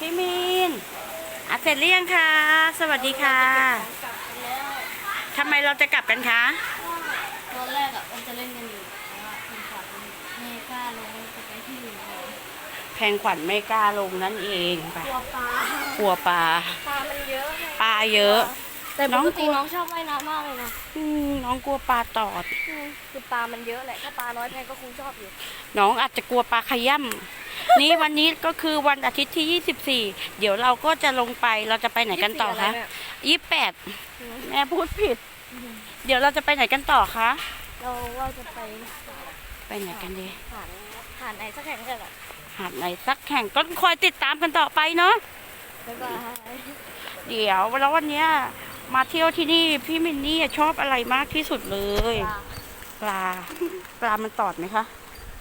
เสร็จหรือยังคะสวัสดีค่ะกลับกันแล้วทำไมเราจะกลับกันคะตอนแรกอะมันจะเล่นกันอยู่แต่ว่าคุณขวัญเมกล้าลงจะไปที่อื่นเลยแพงขวัญไม่กล้าลงนั่นเองไปกลัวปลากลัวปลาปลามันเยอะไงปลาเยอะ แต่น้ปองกกติลัวน้องชอบว่ายน้ำมากเลยนะอืมน้องกลัวปลาตอดอืมคือปลามันเยอะแหละถ้าปลาน้อยแพงก็คงชอบอยู่ น้องอาจจะกลัวปลาขย่ำ นี่วันนี้ก็คือวันอาทิตย์ที่ 24 เดี๋ยวเราก็จะลงไปเราจะไปไหนกันต่อคะยี่สิบสี่28 แม่พูดผิด เดี๋ยวเราจะไปไหนกันต่อคะ เราว่าจะไปไปไหนกันดี หาดหาดไหนสักแห่งกันแหละหาดไหนสักแห่งก็คอยติดตามกันต่อไปเนาะบ๊ายบายเดี๋ยวแล้ววันเนี้ยมาเที่ยวที่นี่พี่มินนี่ชอบอะไรมากที่สุดเลย ปลา ปลาปลามันตอดไหมคะ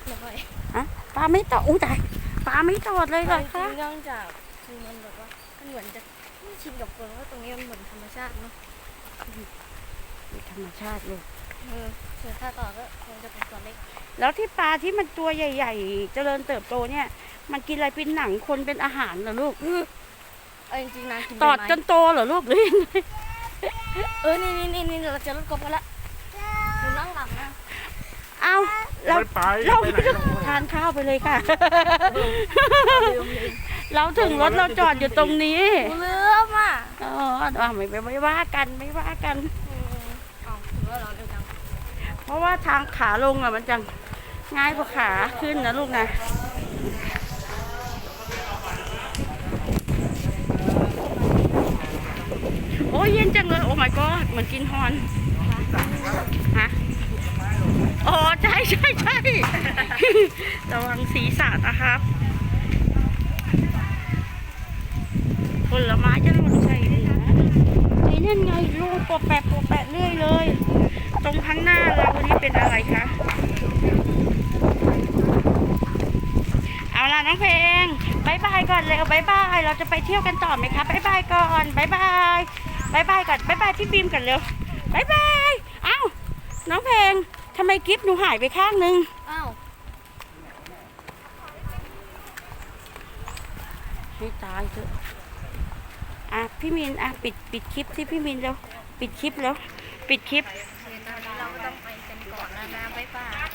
ไม่ค่อยฮะปลาไม่ตอดอุ้ยตาย ปลาไม่ตอดเลยเหรอจริคะงๆเนื่องจากคือมันแบบว่ามันเหมือนจะไม่ชินกับคนว่าตรงนี้มันเหมือนธรรมชาติเนาะธรรมชาติลูกเออส่วนถ้าต่อก็คงจะเป็นตัวเล็ก แล้วที่ปลาที่มันตัวใหญ่ ๆ เจริญเติบโตเนี่ย มันกินอะไรเป็นหนังคนเป็นอาหารเหรอลูกเอาจริงๆนะกินตอดใบไม้จนโตเหรอลูกหรือยังไงเออนี่นี่นี่นี่เราเจะรถกบกันละหนูนั่งหลังนะเอา เราไม่ไปเราไปไหนหรอกทานข้าวไปเลยค่ะลืมลืมเราถึงรถเราจอดอยู่ตรงนี้หนูลืมอะเออเอาไม่ไม่ไม่ว่ากันไม่ว่ากันอืมเอาถือว่าเราเร็วจังเพราะว่าทางขาลงอะมันจะง่ายกว่าขาขึ้นนะลูกนะโอ้ยเย็นจังเลย โอ้ my god เหมือนกินฮอนฮะอ๋อ ใช่ใช่ระวังศีรษะนะครับผลไม้จะหล่นใส่หัวไอ้นั่นไงลูกปวแปะปวแปะเรื่อยเลย ตรงข้างหน้าเราวันี่เป็นอะไรคะ เอาล่ะน้องเพลงบายบายก่อนเร็วบายบาย เราจะไปเที่ยวกันต่อไหมคะบายบายก่อนบายบายบายบายก่อนบายบายพี่บีมกันเร็วบายบาย เอ้าน้องเพลง ทำไมกิฟต์หนูหายไปข้างนึง อ้าวให้ตายเถอะอะพี่มินอะปิดปิดคลิปที่พี่มินเร็วปิดคลิปแล้ว ปิดคลิปเดี๋ยวตอนนี้เราก็ต้องไปกันก่อนนะนะ บ๊ายบาย